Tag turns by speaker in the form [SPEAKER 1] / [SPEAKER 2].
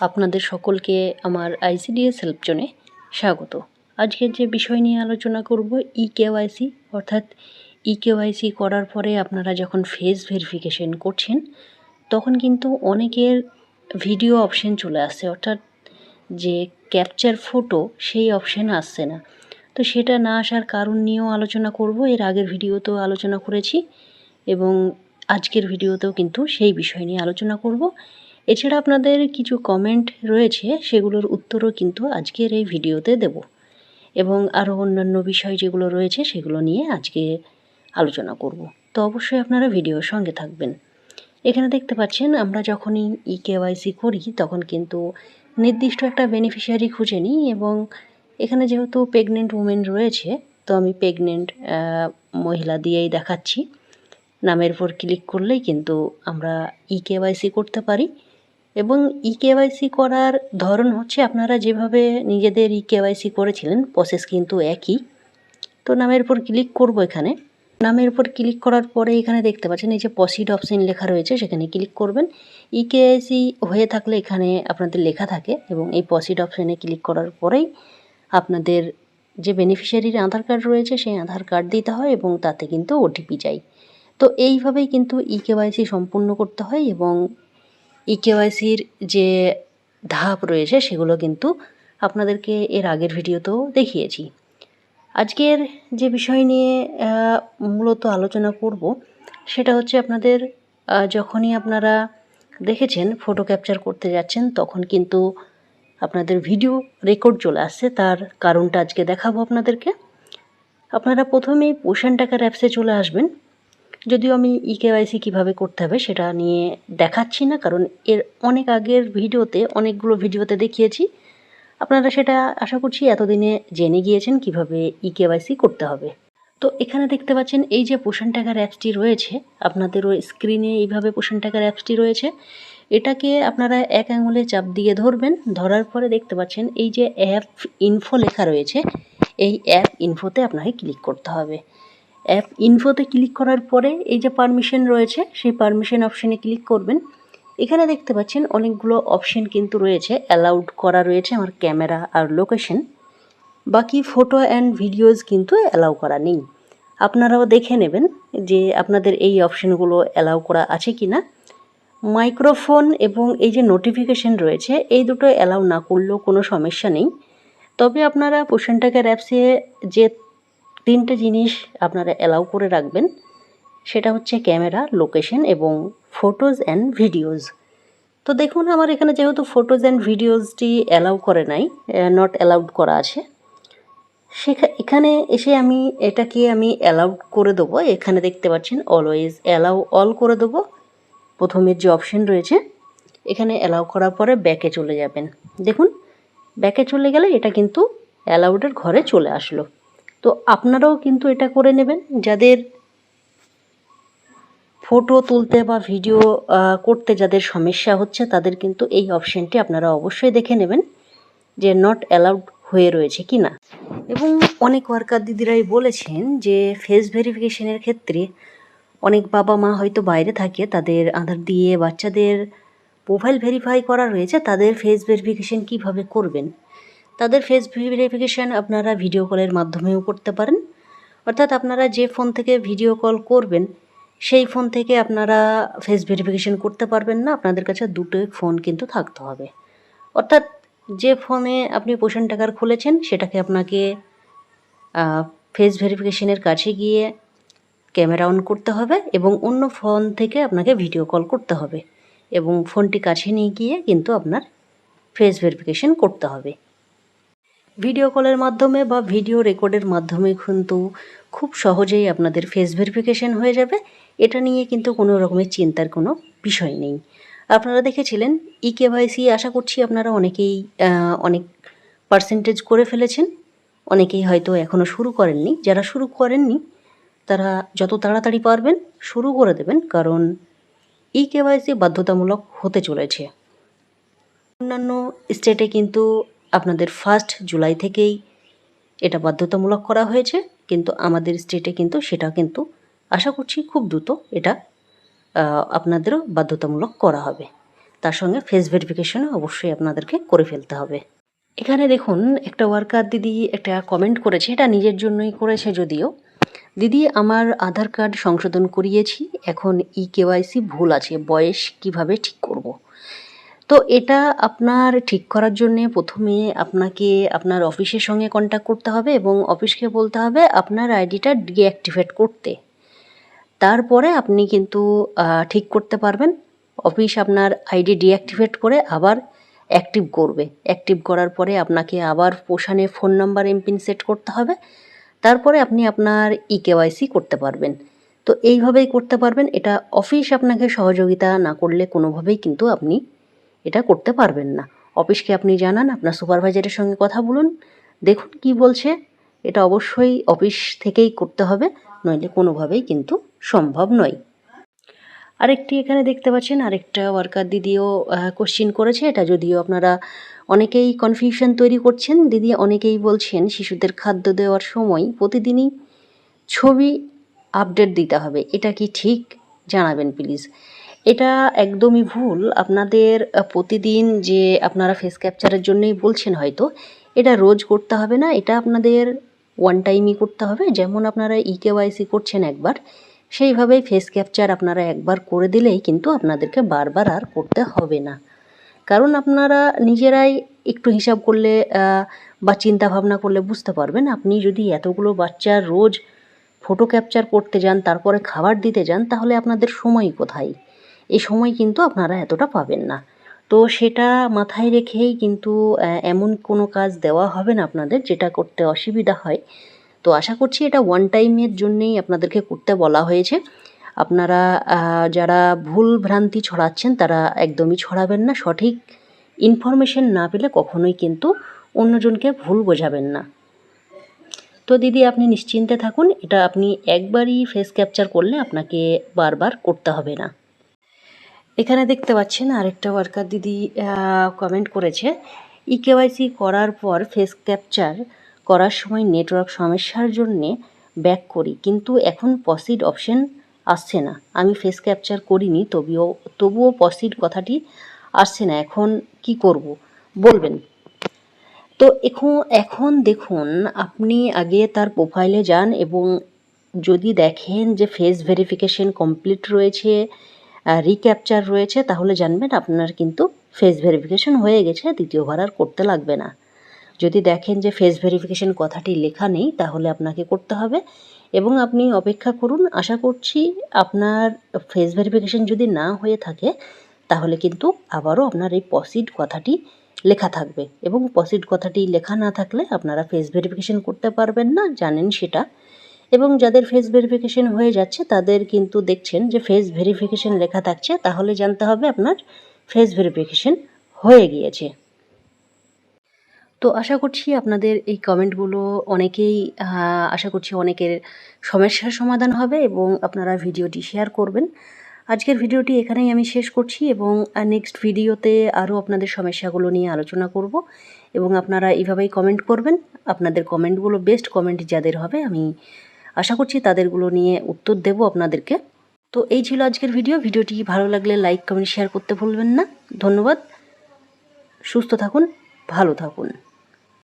[SPEAKER 1] আপনাদের সকলকে আমার আইসিডিএস হেল্প জোনে স্বাগত। আজকের যে বিষয় নিয়ে আলোচনা করব ই কেওয়াইসি অর্থাৎ ই কেওয়াইসি করার পরে আপনারা যখন ফেস ভেরিফিকেশন করছেন, তখন কিন্তু অনেকের ভিডিও অপশন চলে আসছে অর্থাৎ যে ক্যাপচার ফটো সেই অপশন আসছে না। তো সেটা না আসার কারণ নিয়েও আলোচনা করব, এর আগের ভিডিওতেও আলোচনা করেছি এবং আজকের ভিডিওতেও কিন্তু সেই বিষয় নিয়ে আলোচনা করব। এছাড়া আপনাদের কিছু কমেন্ট রয়েছে, সেগুলোর উত্তরও কিন্তু আজকের এই ভিডিওতে দেব। এবং আরও অন্যান্য বিষয় যেগুলো রয়েছে, সেগুলো নিয়ে আজকে আলোচনা করব। তো অবশ্যই আপনারা ভিডিওর সঙ্গে থাকবেন। এখানে দেখতে পাচ্ছেন, আমরা যখনই ই কেওয়াইসি করি, তখন কিন্তু নির্দিষ্ট একটা বেনিফিশিয়ারি খুঁজে নিই এবং এখানে যেহেতু প্রেগনেন্ট উমেন রয়েছে, তো আমি প্রেগনেন্ট মহিলা দিয়েই দেখাচ্ছি। নামের উপর ক্লিক করলেই কিন্তু আমরা ই কেওয়াইসি করতে পারি। এবং ই কেওয়াইসি করার ধরন হচ্ছে আপনারা যেভাবে নিজেদের ই কেওয়াইসি করেছিলেন প্রসেস কিন্তু একই। তো নামের উপর ক্লিক করব এখানে। নামের উপর ক্লিক করার পরে এখানে দেখতে পাচ্ছেন, এই যে পসিড অপশন লেখা রয়েছে, সেখানে ক্লিক করবেন। ই কেওয়াইসি হয়ে থাকলে এখানে আপনাদের লেখা থাকে এবং এই পসিড অপশানে ক্লিক করার পরেই আপনাদের যে বেনিফিশিয়ারির আধার কার্ড রয়েছে, সেই আধার কার্ড দিতে হয় এবং তাতে কিন্তু ওটিপি চাই তো এইভাবেই কিন্তু ই কেওয়াইসি সম্পূর্ণ করতে হয় এবং ই কেওয়াইসির যে ধাপ রয়েছে, সেগুলো কিন্তু আপনাদেরকে এর আগের ভিডিওতেও দেখিয়েছি। আজকের যে বিষয় নিয়ে মূলত আলোচনা করব, সেটা হচ্ছে আপনাদের যখনই আপনারা দেখেছেন ফটো ক্যাপচার করতে যাচ্ছেন, তখন কিন্তু আপনাদের ভিডিও রেকর্ড চলে আসছে। তার কারণটা আজকে দেখাবো আপনাদেরকে। আপনারা প্রথমেই পোষণ টাকার অ্যাপসে চলে আসবেন। যদিও আমি ই কেওয়াইসি কীভাবে করতে হবে সেটা নিয়ে দেখাচ্ছি না, কারণ এর অনেক আগের ভিডিওতে, অনেকগুলো ভিডিওতে দেখিয়েছি। আপনারা সেটা আশা করছি এতদিনে জেনে গিয়েছেন কীভাবে ই কেওয়াইসি করতে হবে। তো এখানে দেখতে পাচ্ছেন, এই যে পোষণ টাকার অ্যাপসটি রয়েছে আপনাদেরও স্ক্রিনে এইভাবে পোষণ টাকার অ্যাপসটি রয়েছে। এটাকে আপনারা এক আঙুলে চাপ দিয়ে ধরবেন, ধরার পরে দেখতে পাচ্ছেন, এই যে অ্যাপ ইনফো লেখা রয়েছে, এই অ্যাপ ইনফোতে আপনাকে ক্লিক করতে হবে। অ্যাপ ইনফোতে ক্লিক করার পরে এই যে পারমিশন রয়েছে, সেই পারমিশন অপশানে ক্লিক করবেন। এখানে দেখতে পাচ্ছেন অনেকগুলো অপশন কিন্তু রয়েছে অ্যালাউড করা রয়েছে আমার ক্যামেরা আর লোকেশন বাকি ফটো অ্যান্ড ভিডিওস কিন্তু অ্যালাউ করা নেই। আপনারাও দেখে নেবেন যে আপনাদের এই অপশানগুলো অ্যালাউ করা আছে কি না মাইক্রোফোন এবং এই যে নোটিফিকেশন রয়েছে, এই দুটো অ্যালাউ না করলেও কোনো সমস্যা নেই। তবে আপনারা পোষণ টাকার অ্যাপসে যে তিনটে জিনিস আপনারা অ্যালাউ করে রাখবেন। সেটা হচ্ছে ক্যামেরা লোকেশন এবং ফটোজ অ্যান্ড ভিডিওস তো দেখুন, আমার এখানে যেহেতু ফটোজ অ্যান্ড ভিডিওসটি অ্যালাউ করে নাই নট অ্যালাউড করা আছে, সেখা, এখানে এসে আমি এটাকে আমি অ্যালাউড করে দেবো। এখানে দেখতে পাচ্ছেন অলওয়েজ অ্যালাউ অল করে দেবো। প্রথমের যে অপশন রয়েছে, এখানে অ্যালাউ করার পরে ব্যাকে চলে যাবেন। দেখুন ব্যাকে চলে গেলে এটা কিন্তু অ্যালাউডের ঘরে চলে আসলো। তো আপনারাও কিন্তু এটা করে নেবেন। যাদের ফটো তুলতে বা ভিডিও করতে যাদের সমস্যা হচ্ছে, তাদের কিন্তু এই অপশানটি আপনারা অবশ্যই দেখে নেবেন যে নট অ্যালাউড হয়ে রয়েছে কি না এবং অনেক ওয়ার্কার দিদিরাই বলেছেন যে ফেস ভেরিফিকেশনের ক্ষেত্রে অনেক বাবা মা হয়তো বাইরে থাকে, তাদের আধার দিয়ে বাচ্চাদের প্রোফাইল ভেরিফাই করা রয়েছে, তাদের ফেস ভেরিফিকেশন কীভাবে করবেন? তাদের ফেস ভেরিফিকেশান আপনারা ভিডিও কলের মাধ্যমেও করতে পারেন। অর্থাৎ আপনারা যে ফোন থেকে ভিডিও কল করবেন, সেই ফোন থেকে আপনারা ফেস ভেরিফিকেশান করতে পারবেন না। আপনাদের কাছে দুটো ফোন কিন্তু থাকতে হবে। অর্থাৎ যে ফোনে আপনি পোষণ টাকার খুলেছেন, সেটাকে আপনাকে ফেস ভেরিফিকেশনের কাছে গিয়ে ক্যামেরা অন করতে হবে এবং অন্য ফোন থেকে আপনাকে ভিডিও কল করতে হবে এবং ফোনটি কাছে নিয়ে গিয়ে কিন্তু আপনার ফেস ভেরিফিকেশন করতে হবে। ভিডিও কলের মাধ্যমে বা ভিডিও রেকর্ডের মাধ্যমে কিন্তু খুব সহজেই আপনাদের ফেস ভেরিফিকেশন হয়ে যাবে। এটা নিয়ে কিন্তু কোনো রকমের চিন্তার কোনো বিষয় নেই। আপনারা দেখেছিলেন ই কেওয়াইসি আশা করছি আপনারা অনেকেই অনেক পার্সেন্টেজ করে ফেলেছেন। অনেকেই হয়তো এখনও শুরু করেননি। যারা শুরু করেননি, তারা যত তাড়াতাড়ি পারবেন শুরু করে দেবেন, কারণ ই কেওয়াইসি বাধ্যতামূলক হতে চলেছে। অন্যান্য স্টেটে কিন্তু আপনাদের ফার্স্ট জুলাই থেকেই এটা বাধ্যতামূলক করা হয়েছে, কিন্তু আমাদের স্টেটে কিন্তু সেটা কিন্তু আশা করছি খুব দ্রুত এটা আপনাদেরও বাধ্যতামূলক করা হবে। তার সঙ্গে ফেস ভেরিফিকেশনও অবশ্যই আপনাদেরকে করে ফেলতে হবে। এখানে দেখুন, একটা ওয়ার্কার দিদি একটা কমেন্ট করেছে, এটা নিজের জন্যই করেছে যদিও। দিদি, আমার আধার কার্ড সংশোধন করিয়েছি, এখন ই কেওয়াইসি ভুল আছে, বয়স কীভাবে ঠিক করব। তো এটা আপনার ঠিক করার জন্যে প্রথমে আপনাকে আপনার অফিসের সঙ্গে কন্ট্যাক্ট করতে হবে এবং অফিসকে বলতে হবে আপনার আইডিটা ডিঅ্যাক্টিভেট করতে। তারপরে আপনি কিন্তু ঠিক করতে পারবেন। অফিস আপনার আইডি ডিঅ্যাক্টিভেট করে আবার অ্যাক্টিভ করবে। অ্যাক্টিভ করার পরে আপনাকে আবার পোষানে ফোন নাম্বার, এমপিন সেট করতে হবে। তারপরে আপনি আপনার ই কেওয়াইসি করতে পারবেন। তো এইভাবেই করতে পারবেন। এটা অফিস আপনাকে সহযোগিতা না করলে কোনোভাবেই কিন্তু আপনি এটা করতে পারবেন না। অফিসকে আপনি জানান, আপনার সুপারভাইজারের সঙ্গে কথা বলুন। দেখুন কি বলছে। এটা অবশ্যই অফিস থেকেই করতে হবে, নইলে কোনোভাবেই কিন্তু সম্ভব নয়। আরেকটি এখানে দেখতে পাচ্ছেন, আরেকটা ওয়ার্কার দিদিও কোশ্চিন করেছে। এটা যদিও আপনারা অনেকেই কনফিউশন তৈরি করছেন। দিদি অনেকেই বলছেন, শিশুদের খাদ্য দেওয়ার সময় প্রতিদিনই ছবি আপডেট দিতে হবে। এটা কি ঠিক? জানাবেন প্লিজ এটা একদমই ভুল। আপনাদের প্রতিদিন যে আপনারা ফেস ক্যাপচারের জন্যই বলছেন হয়তো, এটা রোজ করতে হবে না, এটা আপনাদের ওয়ান টাইমই করতে হবে। যেমন আপনারা ই কেওয়াইসি করছেন একবার, সেইভাবেই ফেস ক্যাপচার আপনারা একবার করে দিলেই কিন্তু আপনাদেরকে বারবার আর করতে হবে না। কারণ আপনারা নিজেরাই একটু হিসাব করলে বা চিন্তা ভাবনা করলে বুঝতে পারবেন, আপনি যদি এতগুলো বাচ্চার রোজ ফটো ক্যাপচার করতে যান, তারপরে খাবার দিতে যান, তাহলে আপনাদের সময় কোথায়? এই সময় কিন্তু আপনারা এতটা পাবেন না। তো সেটা মাথায় রেখেই কিন্তু এমন কোনো কাজ দেওয়া হবে না আপনাদের যেটা করতে অসুবিধা হয়। তো আশা করছি এটা ওয়ান টাইমের জন্যেই আপনাদেরকে করতে বলা হয়েছে। আপনারা যারা ভুল ভ্রান্তি ছড়াচ্ছেন তারা একদমই ছড়াবেন না। সঠিক ইনফরমেশন না পেলে কখনোই কিন্তু অন্যজনকে ভুল বোঝাবেন না। তো দিদি, আপনি নিশ্চিন্তে থাকুন। এটা আপনি একবারই ফেস ক্যাপচার করলে আপনাকে বারবার করতে হবে না। এখানে দেখতে পাচ্ছেন আরেকটা ওয়ার্কার দিদি কমেন্ট করেছে ই কেওয়াইসি করার পর ফেস ক্যাপচার করার সময় নেটওয়ার্ক সমস্যার জন্যে ব্যাক করি, কিন্তু এখন পসিড অপশন আসছে না। আমি ফেস ক্যাপচার করিনি, তবুও তবুও পসিড কথাটি আসছে না। এখন কি করব? বলবেন। তো এখন এখন দেখুন, আপনি আগে তার প্রোফাইলে যান এবং যদি দেখেন যে ফেস ভেরিফিকেশন কমপ্লিট রয়েছে রিক্যাপচার রয়েছে, তাহলে জানবেন আপনার কিন্তু ফেস ভেরিফিকেশন হয়ে গেছে, দ্বিতীয়বার আর করতে লাগবে না। যদি দেখেন যে ফেস ভেরিফিকেশন কথাটি লেখা নেই, তাহলে আপনাকে করতে হবে। এবং আপনি অপেক্ষা করুন, আশা করছি আপনার ফেস ভেরিফিকেশন যদি না হয়ে থাকে, তাহলে কিন্তু আবারও আপনার এই পসিড কথাটি লেখা থাকবে। এবং পসিড কথাটি লেখা না থাকলে আপনারা ফেস ভেরিফিকেশন করতে পারবেন না, জানেন সেটা। এবং যাদের ফেস ভেরিফিকেশন হয়ে যাচ্ছে, তাদের কিন্তু দেখছেন যে ফেস ভেরিফিকেশন লেখা থাকছে, তাহলে জানতে হবে আপনার ফেস ভেরিফিকেশন হয়ে গিয়েছে। তো আশা করছি আপনাদের এই কমেন্টগুলো অনেকেই আশা করছি অনেকের সমস্যার সমাধান হবে এবং আপনারা ভিডিওটি শেয়ার করবেন। আজকের ভিডিওটি এখানেই আমি শেষ করছি এবং নেক্সট ভিডিওতে আরও আপনাদের সমস্যাগুলো নিয়ে আলোচনা করব এবং আপনারা এইভাবেই কমেন্ট করবেন। আপনাদের কমেন্টগুলো বেস্ট কমেন্ট যাদের হবে, আমি আশা করছি তাদেরগুলো নিয়ে উত্তর দেব আপনাদেরকে। তো এই ছিল আজকের ভিডিও। ভিডিওটি ভালো লাগলে লাইক, কমেন্ট, শেয়ার করতে ভুলবেন না। ধন্যবাদ। সুস্থ থাকুন, ভালো থাকুন।